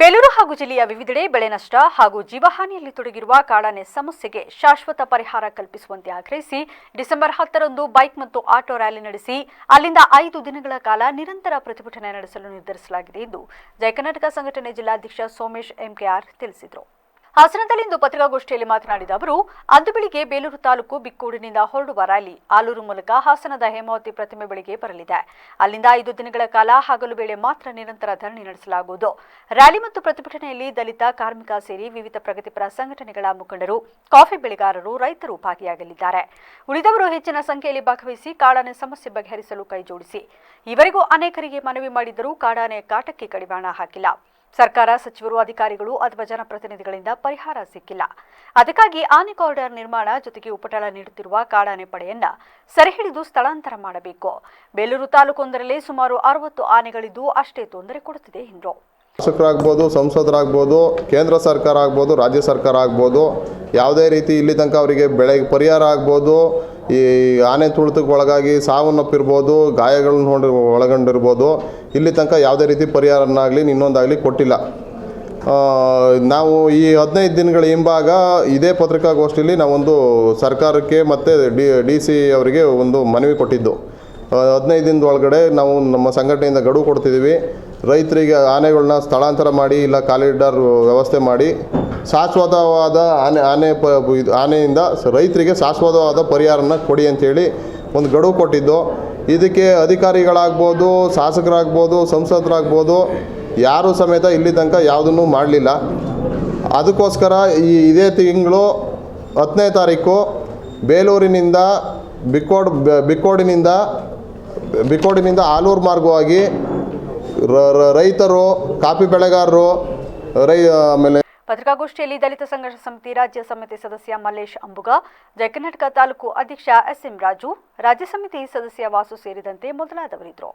ಬೇಲೂರು ಹಾಗೂ ಜಿಲ್ಲೆಯ ವಿವಿಧೆಡೆ ಬೆಳೆ ನಷ್ಟ ಹಾಗೂ ಜೀವಹಾನಿಯಲ್ಲಿ ತೊಡಗಿರುವ ಕಾಡಾನೆ ಸಮಸ್ಯೆಗೆ ಶಾಶ್ವತ ಪರಿಹಾರ ಕಲ್ಪಿಸುವಂತೆ ಆಗ್ರಹಿಸಿ ಡಿಸೆಂಬರ್ ಹತ್ತರಂದು ಬೈಕ್ ಮತ್ತು ಆಟೋ ರ್ಯಾಲಿ ನಡೆಸಿ ಅಲ್ಲಿಂದ ಐದು ದಿನಗಳ ಕಾಲ ನಿರಂತರ ಪ್ರತಿಭಟನೆ ನಡೆಸಲು ನಿರ್ಧರಿಸಲಾಗಿದೆ ಎಂದು ಜಯ ಕರ್ನಾಟಕ ಸಂಘಟನೆ ಜಿಲ್ಲಾಧ್ಯಕ್ಷ ಸೋಮೇಶ್ ಎಂಕೆಆರ್ ತಿಳಿಸಿದರು. ಹಾಸನದಲ್ಲಿಂದು ಪತ್ರಿಕಾಗೋಷ್ಠಿಯಲ್ಲಿ ಮಾತನಾಡಿದ ಅವರು, ಅಂದು ಬೆಳಿಗ್ಗೆ ಬೇಲೂರು ತಾಲೂಕು ಬಿಕ್ಕೂಡಿನಿಂದ ಹೊರಡುವ ರ್ಯಾಲಿ ಆಲೂರು ಮೂಲಕ ಹಾಸನದ ಹೇಮಾವತಿ ಪ್ರತಿಮೆ ಬಳಿಗೆ ಬರಲಿದೆ. ಅಲ್ಲಿಂದ ಐದು ದಿನಗಳ ಕಾಲ ಹಗಲು ವೇಳೆ ಮಾತ್ರ ನಿರಂತರ ಧರಣಿ ನಡೆಸಲಾಗುವುದು. ರ್ಯಾಲಿ ಮತ್ತು ಪ್ರತಿಭಟನೆಯಲ್ಲಿ ದಲಿತ, ಕಾರ್ಮಿಕ ಸೇರಿ ವಿವಿಧ ಪ್ರಗತಿಪರ ಸಂಘಟನೆಗಳ ಮುಖಂಡರು, ಕಾಫಿ ಬೆಳೆಗಾರರು, ರೈತರು ಭಾಗಿಯಾಗಲಿದ್ದಾರೆ. ಉಳಿದವರು ಹೆಚ್ಚಿನ ಸಂಖ್ಯೆಯಲ್ಲಿ ಭಾಗವಹಿಸಿ ಕಾಡಾನೆ ಸಮಸ್ಯೆ ಬಗೆಹರಿಸಲು ಕೈಜೋಡಿಸಿ. ಇವರಿಗೂ ಅನೇಕರಿಗೆ ಮನವಿ ಮಾಡಿದರೂ ಕಾಡಾನೆ ಕಾಟಕ್ಕೆ ಕಡಿವಾಣ ಹಾಕಿಲ್ಲ. ಸರ್ಕಾರ, ಸಚಿವರು, ಅಧಿಕಾರಿಗಳು ಅಥವಾ ಜನಪ್ರತಿನಿಧಿಗಳಿಂದ ಪರಿಹಾರ ಸಿಕ್ಕಿಲ್ಲ. ಅದಕ್ಕಾಗಿ ಆನೆ ಕಾರಿಡಾರ್ ನಿರ್ಮಾಣ ಜೊತೆಗೆ ಉಪಟಳ ನೀಡುತ್ತಿರುವ ಕಾಡಾನೆ ಪಡೆಯನ್ನ ಸೆರೆಹಿಡಿದು ಸ್ಥಳಾಂತರ ಮಾಡಬೇಕು. ಬೇಲೂರು ತಾಲೂಕೊಂದರಲ್ಲೇ ಸುಮಾರು ಅರವತ್ತು ಆನೆಗಳಿದ್ದು ಅಷ್ಟೇ ತೊಂದರೆ ಕೊಡುತ್ತಿದೆ ಎಂದರು. ಶಾಸಕರಾಗ್ಬೋದು, ಸಂಸದರಾಗ್ಬೋದು, ಕೇಂದ್ರ ಸರ್ಕಾರ ಆಗ್ಬೋದು, ರಾಜ್ಯ ಸರ್ಕಾರ ಆಗ್ಬೋದು, ಯಾವುದೇ ರೀತಿ ಇಲ್ಲಿ ತನಕ ಅವರಿಗೆ ಬೆಳೆ ಪರಿಹಾರ ಆಗ್ಬೋದು ಈ ಆನೆ ತುಳಿತಕ್ಕೆ ಒಳಗಾಗಿ ಸಾವನ್ನಪ್ಪಿರ್ಬೋದು ಗಾಯಗಳನ್ನ ನೋಡಿ ಒಳಗೊಂಡಿರ್ಬೋದು. ಇಲ್ಲಿ ತನಕ ಯಾವುದೇ ರೀತಿ ಪರಿಹಾರನಾಗಲಿ ಇನ್ನೊಂದಾಗಲಿ ಕೊಟ್ಟಿಲ್ಲ. ನಾವು ಈ ಹದಿನೈದು ದಿನಗಳ ಹಿಂಭಾಗ ಇದೇ ಪತ್ರಿಕಾಗೋಷ್ಠಿಯಲ್ಲಿ ನಾವೊಂದು ಸರ್ಕಾರಕ್ಕೆ ಮತ್ತು ಡಿ ಡಿ ಸಿ ಅವರಿಗೆ ಒಂದು ಮನವಿ ಕೊಟ್ಟಿದ್ದು. ಹದಿನೈದು ದಿನದ ಒಳಗಡೆ ನಾವು ನಮ್ಮ ಸಂಘಟನೆಯಿಂದ ಗಡುವು ಕೊಡ್ತಿದ್ದೀವಿ. ರೈತರಿಗೆ ಆನೆಗಳನ್ನ ಸ್ಥಳಾಂತರ ಮಾಡಿ ಇಲ್ಲ ಕಾಲಿಡಾರ್ ವ್ಯವಸ್ಥೆ ಮಾಡಿ ಶಾಶ್ವತವಾದ ಆನೆ ಆನೆ ಪ, ಇದು ಆನೆಯಿಂದ ರೈತರಿಗೆ ಶಾಶ್ವತವಾದ ಪರಿಹಾರನ ಕೊಡಿ ಅಂತೇಳಿ ಒಂದು ಗಡುವು ಕೊಟ್ಟಿದ್ದು. ಇದಕ್ಕೆ ಅಧಿಕಾರಿಗಳಾಗ್ಬೋದು, ಶಾಸಕರಾಗ್ಬೋದು, ಸಂಸದರಾಗ್ಬೋದು, ಯಾರೂ ಸಮೇತ ಇಲ್ಲಿ ತನಕ ಯಾವುದನ್ನು ಮಾಡಲಿಲ್ಲ. ಅದಕ್ಕೋಸ್ಕರ ಈ ಇದೇ ತಿಂಗಳು ಹತ್ತನೇ ತಾರೀಕು ಬೇಲೂರಿನಿಂದ ಬಿಕ್ಕೋಡ್ ಬಿಕ್ಕೋಡಿನಿಂದ ಬಿಕ್ಕೋಡಿನಿಂದ ಆಲೂರು ಮಾರ್ಗವಾಗಿ ರೈತರು, ಕಾಫಿ ಬೆಳೆಗಾರರು, ರೈ, ಆಮೇಲೆ ಪತ್ರಿಕಾಗೋಷ್ಠಿಯಲ್ಲಿ ದಲಿತ ಸಂಘರ್ಷ ಸಮಿತಿ ರಾಜ್ಯ ಸಮಿತಿ ಸದಸ್ಯ ಮಲ್ಲೇಶ್ ಅಂಬುಗ ಜಯಕರ್ನಾಟಕ ತಾಲೂಕು ಅಧ್ಯಕ್ಷ ಎಸ್ಎಂ ರಾಜು, ರಾಜ್ಯ ಸಮಿತಿ ಸದಸ್ಯ ವಾಸು ಸೇರಿದಂತೆ ಮೊದಲಾದವರಿದ್ದರು.